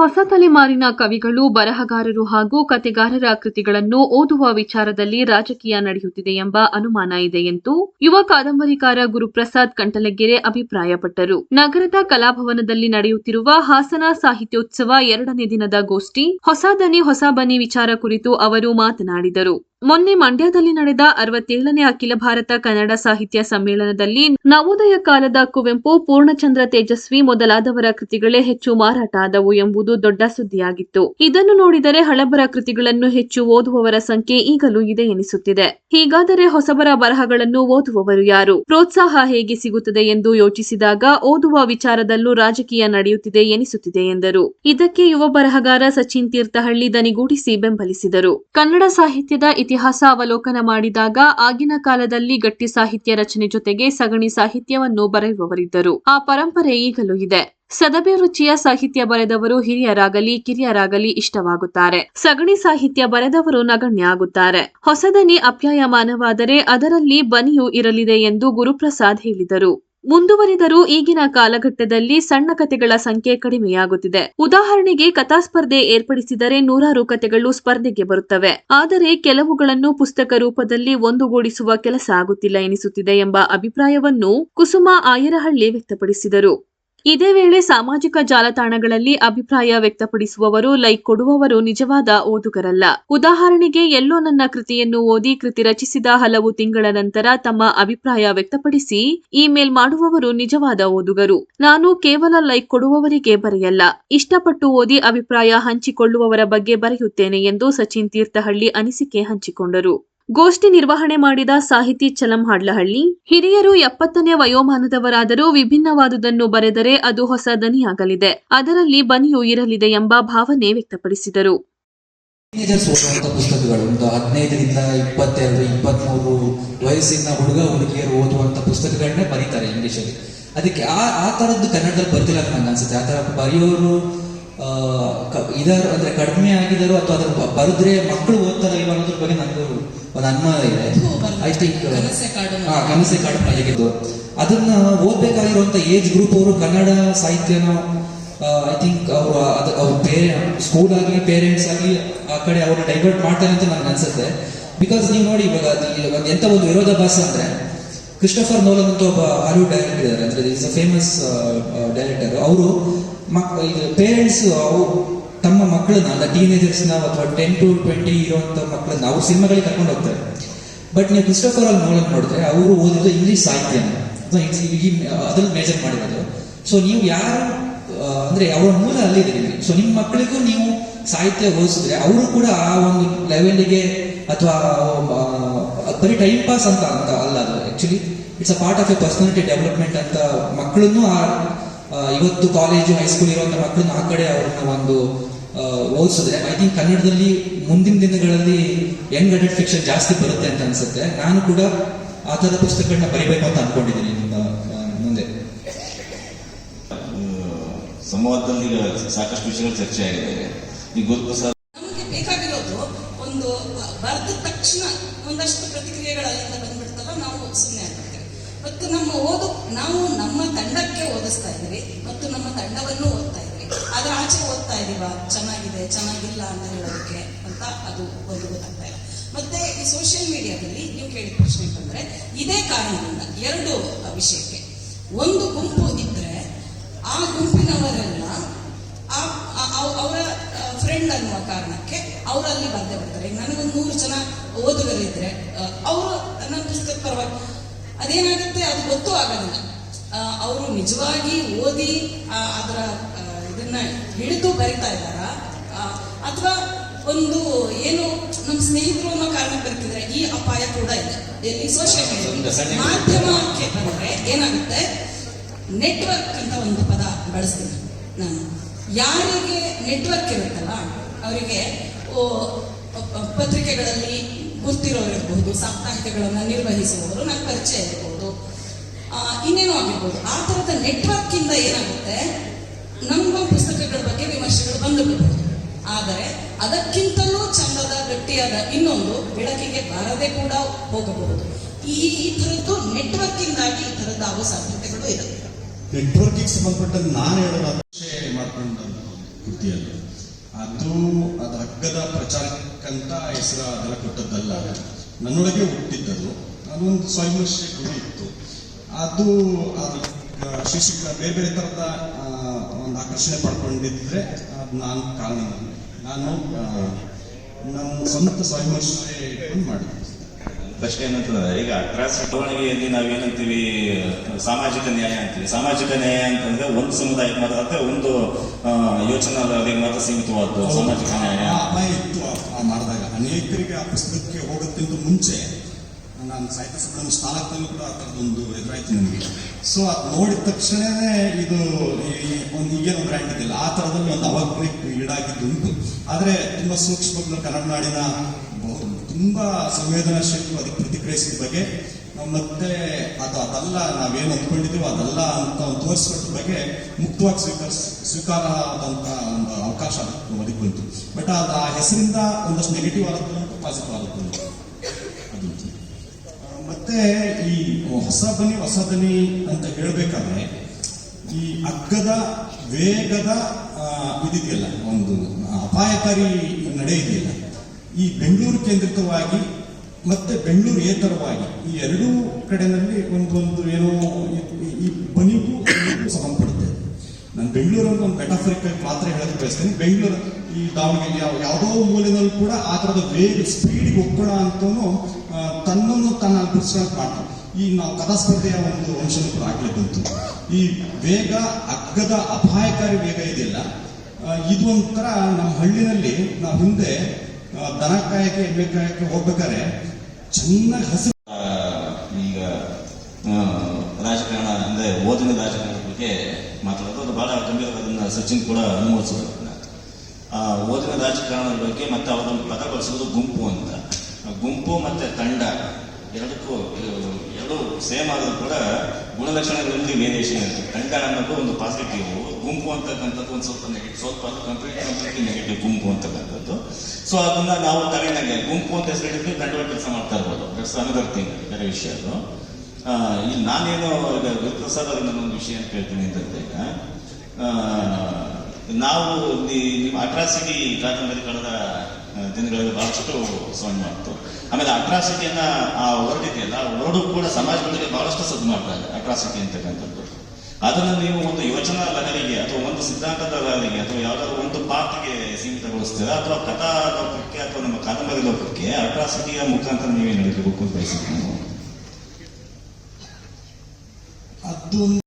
ಹೊಸ ತಲೆಮಾರಿನ ಕವಿಗಳು, ಬರಹಗಾರರು ಹಾಗೂ ಕತೆಗಾರರ ಕೃತಿಗಳನ್ನು ಓದುವ ವಿಚಾರದಲ್ಲಿ ರಾಜಕೀಯ ನಡೆಯುತ್ತಿದೆ ಎಂಬ ಅನುಮಾನ ಇದೆ ಎಂದು ಯುವ ಕಾದಂಬರಿಕಾರ ಗುರುಪ್ರಸಾದ್ ಕಂಟಲಗೆರೆ ಅಭಿಪ್ರಾಯಪಟ್ಟರು. ನಗರದ ಕಲಾಭವನದಲ್ಲಿ ನಡೆಯುತ್ತಿರುವ ಹಾಸನ ಸಾಹಿತ್ಯೋತ್ಸವ ಎರಡನೇ ದಿನದ ಗೋಷ್ಠಿ, ಹೊಸ ದನಿ, ಹೊಸ ಬನಿ ವಿಚಾರ ಕುರಿತು ಅವರು ಮಾತನಾಡಿದರು. ಮೊನ್ನೆ ಮಂಡ್ಯದಲ್ಲಿ ನಡೆದ ಅರವತ್ತೇಳನೇ ಅಖಿಲ ಭಾರತ ಕನ್ನಡ ಸಾಹಿತ್ಯ ಸಮ್ಮೇಳನದಲ್ಲಿ ನವೋದಯ ಕಾಲದ ಕುವೆಂಪು, ಪೂರ್ಣಚಂದ್ರ ತೇಜಸ್ವಿ ಮೊದಲಾದವರ ಕೃತಿಗಳೇ ಹೆಚ್ಚು ಮಾರಾಟ ಆದವು ಎಂಬುದು ದೊಡ್ಡ ಸುದ್ದಿಯಾಗಿತ್ತು. ಇದನ್ನು ನೋಡಿದರೆ ಹಳಬರ ಕೃತಿಗಳನ್ನು ಹೆಚ್ಚು ಓದುವವರ ಸಂಖ್ಯೆ ಈಗಲೂ ಇದೆ ಎನಿಸುತ್ತಿದೆ. ಹೀಗಾದರೆ ಹೊಸಬರ ಬರಹಗಳನ್ನು ಓದುವವರು ಯಾರು? ಪ್ರೋತ್ಸಾಹ ಹೇಗೆ ಸಿಗುತ್ತದೆ ಎಂದು ಯೋಚಿಸಿದಾಗ ಓದುವ ವಿಚಾರದಲ್ಲೂ ರಾಜಕೀಯ ನಡೆಯುತ್ತಿದೆ ಎನಿಸುತ್ತಿದೆ ಎಂದರು. ಇದಕ್ಕೆ ಯುವ ಬರಹಗಾರ ಸಚಿನ್ ತೀರ್ಥಹಳ್ಳಿ ದನಿಗೂಡಿಸಿ ಬೆಂಬಲಿಸಿದರು. ಕನ್ನಡ ಸಾಹಿತ್ಯದ ಇತಿಹಾಸ ಅವಲೋಕನ ಮಾಡಿದಾಗ ಆಗಿನ ಕಾಲದಲ್ಲಿ ಗಟ್ಟಿ ಸಾಹಿತ್ಯ ರಚನೆ ಜೊತೆಗೆ ಸಗಣಿ ಸಾಹಿತ್ಯವನ್ನು ಬರೆಯುವವರಿದ್ದರು. ಆ ಪರಂಪರೆ ಈಗಲೂ ಇದೆ. ಸದಬೆ ರುಚಿಯ ಸಾಹಿತ್ಯ ಬರೆದವರು ಹಿರಿಯರಾಗಲಿ, ಕಿರಿಯರಾಗಲಿ ಇಷ್ಟವಾಗುತ್ತಾರೆ. ಸಗಣಿ ಸಾಹಿತ್ಯ ಬರೆದವರು ನಗಣ್ಯ ಆಗುತ್ತಾರೆ. ಹೊಸದನಿ ಅಪ್ಯಾಯಮಾನವಾದರೆ ಅದರಲ್ಲಿ ಬನಿಯೂ ಇರಲಿದೆ ಎಂದು ಗುರುಪ್ರಸಾದ್ ಹೇಳಿದರು. ಮುಂದುವರಿದರೂ ಈಗಿನ ಕಾಲಘಟ್ಟದಲ್ಲಿ ಸಣ್ಣ ಕಥೆಗಳ ಸಂಖ್ಯೆ ಕಡಿಮೆಯಾಗುತ್ತಿದೆ. ಉದಾಹರಣೆಗೆ ಕಥಾಸ್ಪರ್ಧೆ ಏರ್ಪಡಿಸಿದರೆ ನೂರಾರು ಕಥೆಗಳು ಸ್ಪರ್ಧೆಗೆ ಬರುತ್ತವೆ. ಆದರೆ ಕೆಲವುಗಳನ್ನು ಪುಸ್ತಕ ರೂಪದಲ್ಲಿ ಒಂದುಗೂಡಿಸುವ ಕೆಲಸ ಆಗುತ್ತಿಲ್ಲ ಎನಿಸುತ್ತಿದೆ ಎಂಬ ಅಭಿಪ್ರಾಯವನ್ನು ಕುಸುಮ ಆಯರಹಳ್ಳಿ ವ್ಯಕ್ತಪಡಿಸಿದರು. ಇದೇ ವೇಳೆ ಸಾಮಾಜಿಕ ಜಾಲತಾಣಗಳಲ್ಲಿ ಅಭಿಪ್ರಾಯ ವ್ಯಕ್ತಪಡಿಸುವವರು, ಲೈಕ್ ಕೊಡುವವರು ನಿಜವಾದ ಓದುಗರಲ್ಲ. ಉದಾಹರಣೆಗೆ, ಎಲ್ಲೋ ನನ್ನ ಕೃತಿಯನ್ನು ಓದಿ ಕೃತಿ ರಚಿಸಿದ ಹಲವು ತಿಂಗಳ ನಂತರ ತಮ್ಮ ಅಭಿಪ್ರಾಯ ವ್ಯಕ್ತಪಡಿಸಿ ಇಮೇಲ್ ಮಾಡುವವರು ನಿಜವಾದ ಓದುಗರು. ನಾನು ಕೇವಲ ಲೈಕ್ ಕೊಡುವವರಿಗೆ ಬರೆಯಲ್ಲ. ಇಷ್ಟಪಟ್ಟು ಓದಿ ಅಭಿಪ್ರಾಯ ಹಂಚಿಕೊಳ್ಳುವವರ ಬಗ್ಗೆ ಬರೆಯುತ್ತೇನೆ ಎಂದು ಸಚಿನ್ ತೀರ್ಥಹಳ್ಳಿ ಅನಿಸಿಕೆ ಹಂಚಿಕೊಂಡರು. ಗೋಷ್ಠಿ ನಿರ್ವಹಣೆ ಮಾಡಿದ ಸಾಹಿತಿ ಚಲಂ ಹಾಡ್ಲಹಳ್ಳಿ ಹಿರಿಯರು ಎಪ್ಪತ್ತನೇ ವಯೋಮಾನದವರಾದರೂ ವಿಭಿನ್ನವಾದುದನ್ನು ಬರೆದರೆ ಅದು ಹೊಸ ದನಿಯಾಗಲಿದೆ. ಅದರಲ್ಲಿ ಬನಿಯೂ ಇರಲಿದೆ ಎಂಬ ಭಾವನೆ ವ್ಯಕ್ತಪಡಿಸಿದರು. ಪುಸ್ತಕಗಳು ಒಂದು ಹದಿನೈದರಿಂದ ಇಪ್ಪತ್ತೆರಡು ಇಪ್ಪತ್ತ್ಮೂರು ವಯಸ್ಸಿನ ಹುಡುಗ ಹುಡುಗಿಯರು ಓದುವಂತ ಪುಸ್ತಕಗಳನ್ನೇ ಬರೀತಾರೆ ಇಂಗ್ಲೀಷಲ್ಲಿ. ಅದಕ್ಕೆ ಆ ಆ ಥರದ್ದು ಕನ್ನಡದಲ್ಲಿ ಬರ್ತಿಲ್ಲ ಅಂತ ನಂಗೆ ಅನ್ಸುತ್ತೆ. ಆ ಥರ ಬರೆಯೋರು ಇದಾರು ಅಂದರೆ ಕಡಿಮೆ ಆಗಿದಾರೋ ಅಥವಾ ಅದರ ಬರೆದ್ರೆ ಮಕ್ಕಳು ಓದ್ತಾರಲ್ವ ಅನ್ನೋದ್ರ ಬಗ್ಗೆ ನನಗೂ ಒಂದು ಅನುಮಾನ ಇದೆ. ಐ ಥಿಂಕ್ ಕನಸೆ ಕಾಡು ಮಲಗಿದ್ದು ಅದನ್ನ ಓದ್ಬೇಕಾಗಿರುವಂತ ಏಜ್ ಗ್ರೂಪ್ ಅವರು ಕನ್ನಡ ಸಾಹಿತ್ಯನ ಐ ಥಿಂಕ್ ಅವರು ಅದು ಅವ್ರ ಪೇರೆ ಸ್ಕೂಲ್ ಆಗಲಿ ಪೇರೆಂಟ್ಸ್ ಆಗಲಿ ಆ ಕಡೆ ಅವ್ರನ್ನ ಡೈವರ್ಟ್ ಮಾಡ್ತಾರೆ ಅಂತ ನನ್ಗೆ ಅನ್ಸುತ್ತೆ. ಬಿಕಾಸ್ ನೀವು ನೋಡಿ ಇವಾಗ ಇವಾಗ ಎಂತ ಒಂದು ವಿರೋಧಾಭಾಸ ಅಂದ್ರೆ ಕ್ರಿಸ್ಟೋಫರ್ ನೋಲನ್ ಅಂತ ಒಬ್ಬ ಹಾಲಿವುಡ್ ಡೈರೆಕ್ಟರ್ ಇದ್ದಾರೆ. ಅಂದ್ರೆ ಇಸ್ ಅ ಫೇಮಸ್ ಡೈರೆಕ್ಟರ್ ಅವರು ಮಕ್ ಇದು ಪೇರೆಂಟ್ಸ್ ತಮ್ಮ ಮಕ್ಕಳನ್ನ ಅಲ್ಲ ಟೀನೇಜರ್ಸ್ನ ಅಥವಾ ಟೆನ್ ಟು ಟ್ವೆಂಟಿ ಇರುವಂತ ಮಕ್ಕಳನ್ನ ಅವ್ರು ಸಿನಿಮಾಗಳಿಗೆ ಕರ್ಕೊಂಡು ಹೋಗ್ತಾರೆ. ಬಟ್ ನೀವು ಕ್ರಿಸ್ಟೋಫರ್ ಅಲ್ಲಿ ನೋಡೋದು ನೋಡಿದ್ರೆ ಅವರು ಓದಿದ್ದು ಇಂಗ್ಲಿಷ್ ಸಾಹಿತ್ಯ ಅದ್ರಲ್ಲಿ ಮೇಜರ್ ಮಾಡಿರೋದು. ಸೊ ನೀವು ಯಾರು ಅಂದ್ರೆ ಅವರ ಮೂಲ ಅಲ್ಲಿದೆ ನಿಮಗೆ ಸೊ ನಿಮ್ಮ ಮಕ್ಕಳಿಗೂ ನೀವು ಸಾಹಿತ್ಯ ಓದಿಸಿದ್ರೆ ಅವರು ಕೂಡ ಆ ಒಂದು ಲೆವೆಲ್ಗೆ ಅಥವಾ ಬರೀ ಟೈಮ್ ಪಾಸ್ ಅಂತ ಅಂತ ಅಲ್ಲ ಅದು actually it's a part of a personality development ಅಂತ ಮಕ್ಕಳನ್ನು ಆ ಇವತ್ತು ಕಾಲೇಜು ಹೈಸ್ಕೂಲ್ ಇರುವಂತ ಮಕ್ಕಳನ್ನ ಆ ಕಡೆ ಅವ್ರನ್ನ ಒಂದು ಆ, ಓದಿಸಿದ್ರೆ ಐ ಥಿಂಕ್ ಕನ್ನಡದಲ್ಲಿ ಮುಂದಿನ ದಿನಗಳಲ್ಲಿ ಯಂಗ್ ಅಡಲ್ಟ್ ಫಿಕ್ಷನ್ ಜಾಸ್ತಿ ಬರುತ್ತೆ ಅಂತ ಅನ್ಸುತ್ತೆ. ನಾನು ಕೂಡ ಆ ಥರದ ಪುಸ್ತಕಗಳನ್ನ ಬರಿಬೇಕು ಅಂತ ಅನ್ಕೊಂಡಿದ್ದೀನಿ ಮುಂದೆ. ಸಂವಾದದಲ್ಲಿ ಸಾಕಷ್ಟು ವಿಷಯಗಳು ಚರ್ಚೆ ಆಗಿದೆ. ಈಗ ಗೊತ್ತು ಸರ್ ನಮಗೆ ಬೇಕಾಗಿರೋದು ಒಂದು ಬರೆದ ತಕ್ಷಣ ಒಂದಷ್ಟು ಪ್ರತಿಕ್ರಿಯೆಗಳು ಅಲ್ಲಿಂದ ಬಂದ್ಬಿಡ್ತಲ್ಲ ನಾವು ಸುಮ್ಮನೆ ಆಗ್ಬಿಡ್ತೇವೆ. ಮತ್ತು ನಮ್ಮ ಓದು ನಾವು ನಮ್ಮ ತಂಡಕ್ಕೆ ಓದಿಸ್ತಾ ಇದ್ದೀವಿ. ಮತ್ತು ನಮ್ಮ ತಂಡವನ್ನು ಇದೀವ ಚೆನ್ನಾಗಿದೆ, ಚೆನ್ನಾಗಿಲ್ಲ ಅಂತ ಹೇಳೋದಕ್ಕೆ ಅಂತ ಅದು ಒಂದು ಗೊತ್ತಾಗ್ತಾ ಇಲ್ಲ ಮತ್ತೆ ಈ ಸೋಷಿಯಲ್ ಮೀಡಿಯಾದಲ್ಲಿ ನೀವು ಕೇಳಿದ ಪ್ರಶ್ನೆ ಅಂತಂದ್ರೆ ಇದೇ ಕಾರಣದಿಂದ ಎರಡು ವಿಷಯಕ್ಕೆ ಒಂದು ಗುಂಪು ಇದ್ರೆ ಆ ಗುಂಪಿನವರೆಲ್ಲ ಅವರ ಫ್ರೆಂಡ್ ಅನ್ನುವ ಕಾರಣಕ್ಕೆ ಅವರಲ್ಲಿ ಬಾಧ್ಯ ಬರ್ತಾರೆ ಈಗ ನನಗೊಂದು ನೂರು ಜನ ಓದುಗರಿದ್ರೆ ಅವರು ನನ್ನ ಪುಸ್ತಕ ಪರವಾಗಿ ಅದೇನಾಗುತ್ತೆ? ಅದು ಗೊತ್ತೂ ಆಗೋದಿಲ್ಲ. ಅವರು ನಿಜವಾಗಿ ಓದಿ ಅದರ ಹಿಡಿದು ಬರಿತಾ ಇದ್ದಾರಾ? ಅಥವಾ ಒಂದು ಏನು ನಮ್ಮ ಸ್ನೇಹಿತರು ಅನ್ನೋ ಕಾರಣ ಬರ್ತಿದ್ರೆ ಈ ಅಪಾಯ ಕೂಡ ಇದೆ ಎಲ್ಲಿ ಸೋಷಿಯಲ್ ಮೀಡಿಯಾ ಮಾಧ್ಯಮಕ್ಕೆ ಬಂದರೆ ಏನಾಗುತ್ತೆ? ನೆಟ್ವರ್ಕ್ ಅಂತ ಒಂದು ಪದ ಬಳಸ್ತೀನಿ ನಾನು. ಯಾರಿಗೆ ನೆಟ್ವರ್ಕ್ ಇರುತ್ತಲ್ಲ ಅವರಿಗೆ ಪತ್ರಿಕೆಗಳಲ್ಲಿ ಗುರ್ತಿರೋರು ಇರಬಹುದು ಸಾಪ್ತಾಹಿಕಗಳನ್ನು ನಿರ್ವಹಿಸುವವರು ನನ್ನ ಪರಿಚಯ ಇರ್ಬೋದು. ಆ, ಇನ್ನೇನೋ ಆಗಿರ್ಬೋದು. ಆ ಥರದ ನೆಟ್ವರ್ಕ್ ಇಂದ ಏನಾಗುತ್ತೆ? ನಮ್ಮ ಪುಸ್ತಕಗಳ ಬಗ್ಗೆ ವಿಮರ್ಶೆಗಳು ಬಂದು ಬಿಡಬಹುದು ಆದರೆ ಅದಕ್ಕಿಂತಲೂ ಚಂದದ, ಗಟ್ಟಿಯಾದ ಇನ್ನೊಂದು ಬೆಳಕಿಗೆ ಬಾರದೆ ಕೂಡ ಹೋಗಬಹುದು. ಈ ಈ ಥರದ್ದು ನೆಟ್ವರ್ಕ್ ಇಂದಾಗಿ ಈ ಥರದ ಆಗೋ ಸಾಧ್ಯತೆಗಳು ಇದೆ. ನೆಟ್ವರ್ಕಿಗೆ ಸಂಬಂಧಪಟ್ಟ ನಾನು ಹೇಳೋದು ಮಾಡ್ಕೊಂಡು ಅದು ಅದು ಹಗ್ಗದ ಪ್ರಚಾರಕ್ಕಂತ ಹೆಸರು ಅದರ ಕೊಟ್ಟದ್ದಲ್ಲ. ನನ್ನೊಳಗೆ ಹುಟ್ಟಿದ್ದದು. ಅದೊಂದು ಸ್ವಯಂಶ್ರೀ ಗುರಿ ಇತ್ತು. ಅದು ಶಿಕ್ಷಕ ಬೇರೆ ಬೇರೆ ಥರದ ಆಕರ್ಷಣೆ ಪಡ್ಕೊಂಡಿದ್ರೆ ಅದು ನಾನು ಕಾರಣ ನಾನು ನಮ್ಮ ನನ್ನ ಸ್ವಂತ ಸ್ವಯಂಶ್ರೀ ಇಟ್ಕೊಂಡು ಮಾಡಿದೆ. ಪ್ರಶ್ನೆ ಏನಂತಂದ್ರೆ ಈಗ ಟ್ರಾನ್ಸ್ ಬೆಳವಣಿಗೆಯಲ್ಲಿ ನಾವೇನಂತೀವಿ ಸಾಮಾಜಿಕ ನ್ಯಾಯ ಅಂತೀವಿ. ಸಾಮಾಜಿಕ ನ್ಯಾಯ ಅಂತಂದ್ರೆ ಒಂದು ಸಮುದಾಯಕ್ಕೆ ಮಾತ್ರ ಅಂದ್ರೆ ಒಂದು ಯೋಚನೆ ಮಾತ್ರ ಸೀಮಿತವಾದ್ದು ಸಾಮಾಜಿಕ ನ್ಯಾಯ. ಅಪಾಯ ಇತ್ತು ಮಾಡಿದಾಗ. ಅನೇಕರಿಗೆ ಆ ಪುಸ್ತಕಕ್ಕೆ ಹೋಗೋಕ್ಕಿಂತ ಮುಂಚೆ ನಾನು ಸಾಹಿತ್ಯ ಸಮ್ಮೇಳನ ಸ್ಥಾನದಲ್ಲಿ ಕೂಡ ಆ ಥರದೊಂದು ಎದುರಾಯ್ತು ನನಗೆ. ಸೊ ಅದು ನೋಡಿದ ತಕ್ಷಣ ಇದು ಒಂದು ಈಗೇನು ಬ್ರ್ಯಾಂಡ್ ಇದೆಯಲ್ಲ ಆ ಥರದಲ್ಲಿ ಒಂದು ಅವಜ್ಞೆಗೆ ಈಡಾಗಿದ್ದು ಉಂಟು. ಆದರೆ ತುಂಬ ಸೂಕ್ಷ್ಮಗಳು ಕನ್ನಡ ನಾಡಿನ ತುಂಬ ಸಂವೇದನಾಶೀಲರು ಅದಕ್ಕೆ ಪ್ರತಿಕ್ರಿಯಿಸಿದ ಬಗ್ಗೆ ಮತ್ತೆ ಅದು ಅದಲ್ಲ ನಾವೇನು ಅಂದ್ಕೊಂಡಿದ್ದೀವೋ ಅದಲ್ಲ ಅಂತ ತೋರಿಸ್ಕೊಟ್ಟ ಬಗ್ಗೆ ಮುಕ್ತವಾಗಿ ಸ್ವೀಕರಿಸ ಸ್ವೀಕಾರ ಆದಂತ ಒಂದು ಅವಕಾಶ ಅದಕ್ಕೆ ಬಂತು ಬಟ್ ಅದು ಆ ಹೆಸರಿಂದ ಒಂದಷ್ಟು ನೆಗೆಟಿವ್ ಆಗುತ್ತೆ ಪಾಸಿಟಿವ್ ಆದದ್ದು ಉಂಟು ಅದುಂಟು ಆ, ಮತ್ತೆ ಈ ಹೊಸ ಬನಿ ಹೊಸ ಬನಿ ಅಂತ ಹೇಳಬೇಕಾದ್ರೆ ಈ ಅಗ್ಗದ ವೇಗದ ಇದಿದೆಯಲ್ಲ, ಒಂದು ಅಪಾಯಕಾರಿ ನಡೆ ಇದೆಯಲ್ಲ, ಈ ಬೆಂಗಳೂರು ಕೇಂದ್ರಿತವಾಗಿ ಮತ್ತೆ ಬೆಂಗಳೂರು ಏತರವಾಗಿ ಈ ಎರಡೂ ಕಡೆನಲ್ಲಿ ಒಂದೊಂದು ಒಂದು ಏನೋ ಈ- ಬನಿಗೂ ಸಂಬಂಧಪಡುತ್ತೆ ನಾನು ಬೆಂಗಳೂರನ್ನು ಒಂದು ಮೆಟಾಫರಿಕ್ ಮಾತ್ರ ಹೇಳಕ್ಕೆ ಬಯಸ್ತೇನೆ. ಬೆಂಗಳೂರು ಈ ದಾವಣಗೆರೆ ಯಾವ, ಯಾವುದೋ ಮೂಲದಲ್ಲೂ ಕೂಡ ಆ ಥರದ ವೇಗ, ಸ್ಪೀಡಿಗೆ ಒಪ್ಪಣ ಅಂತವನು ತನ್ನನ್ನು ತನ್ನ ಗುರುಸ್ಕೊಳಕ್ ಪಾಠ, ಈ ನಾವು ಕಥಾ ಸ್ಪರ್ಧೆಯ ಒಂದು ಅಂಶನೂ ಕೂಡ ಆಗ್ಲೇ ಬಂತು ಈ ವೇಗ, ಅಗ್ಗದ ಅಪಾಯಕಾರಿ ವೇಗ ಇದೆಯಲ್ಲ ಇದು ಒಂಥರ ನಮ್ಮ ಹಳ್ಳಿನಲ್ಲಿ ನಾವು ಹಿಂದೆ ದನ ಕಾಯಕ್ಕೆ, ಎಮ್ಮೆ ಕಾಯಕ್ಕೆ ಹೋಗ್ಬೇಕಾದ್ರೆ ಚೆನ್ನಾಗಿ ಹಸಿರು ಈಗ ರಾಜಕಾರಣ ಅಂದ್ರೆ ಓದಿನ ರಾಜಕಾರಣದ ಬಗ್ಗೆ ಮಾತಾಡೋದು, ಅದು ಬಹಳ ಗಂಭೀರವಾದನ್ನ ಸಚಿನ್ ಕೂಡ ಅನುಮೋದಿಸಿದ್ರು ಆ, ಓದಿನ ರಾಜಕಾರಣದ ಬಗ್ಗೆ ಮತ್ತೆ ಅವರನ್ನು ಪದ ಬಳಸೋದು ಗುಂಪು ಅಂತ. ಗುಂಪು ಮತ್ತೆ ತಂಡ ಎರಡಕ್ಕೂ ಎರಡು ಸೇಮ್ ಆದರೂ ಕೂಡ ಗುಣಲಕ್ಷಣಗಳಲ್ಲಿ ವೇರಿಯೇಷನ್ ಇರುತ್ತೆ ತಂಡ ಅನ್ನೋದು ಒಂದು ಪಾಸಿಟಿವ್ ಗುಂಪು ಅಂತಕ್ಕಂಥದ್ದು ಒಂದು ಸ್ವಲ್ಪ ನೆಗೆಟಿವ್ ಸ್ವಲ್ಪ ಕಂಪ್ಲೀಟ್ ಕಂಪ್ಲೀಟ್ಲಿ ನೆಗೆಟಿವ್ ಗುಂಪು ಅಂತಕ್ಕಂಥದ್ದು. ಸೊ ಅದನ್ನ ನಾವು ತಲೆನಾಗೆ ಗುಂಪು ಅಂತ ಹೆಸರಿಟ್ಟು ತಂಡವಾಗಿ ಕೆಲಸ ಮಾಡ್ತಾ ಇರ್ಬೋದು. ದಟ್ಸ್ ಅನದರ್ ಥಿಂಗ್ ಬೇರೆ ವಿಷಯ ಅದು. ಇಲ್ಲಿ ನಾನೇನು ಈಗ ಅವರಿಂದ ಒಂದು ವಿಷಯ ಅಂತ ಹೇಳ್ತೀನಿ ಅಂತಂದ್ರೆ ನಾವು ನೀವು ಅಟ್ರಾಸಿಟಿ ಕಾದಂಬರಿ ಕಳೆದ ದಿನಗಳಲ್ಲಿ ಬಹಳಷ್ಟು ಸೌಂಡ್ ಮಾಡ್ತು ಆಮೇಲೆ ಅಟ್ರಾಸಿಟಿಯನ್ನ ಆ ವರ್ಡ್ ಇದೆಯಲ್ಲ ವರ್ಡು ಕೂಡ ಸಮಾಜಗಳಿಗೆ ಬಹಳಷ್ಟು ಸದ್ದು ಮಾಡ್ತಾ ಇದೆ, ಅಟ್ರಾಸಿಟಿ ಅಂತಕ್ಕಂಥದ್ದು. ಅದನ್ನು ನೀವು ಒಂದು ಯೋಚನಾ ಲಹರಿಗೆ ಅಥವಾ ಒಂದು ಸಿದ್ಧಾಂತದ ಲಹರಿಗೆ ಅಥವಾ ಯಾವ್ದಾದ್ರು ಒಂದು ಪಾತ್ರಗೆ ಸೀಮಿತಗೊಳಿಸ್ತೀರಾ? ಅಥವಾ ಕಥಾ ಲೋಕಕ್ಕೆ ಅಥವಾ ನಮ್ಮ ಕಾದಂಬರಿ ಲೋಕಕ್ಕೆ ಅಟ್ರಾಸಿಟಿಯ ಮುಖಾಂತರ ನೀವೇ ನಡೀಬೇಕು ಅಂತ ಬಯಸಿದ್ದೀನಿ ಅದೊಂದು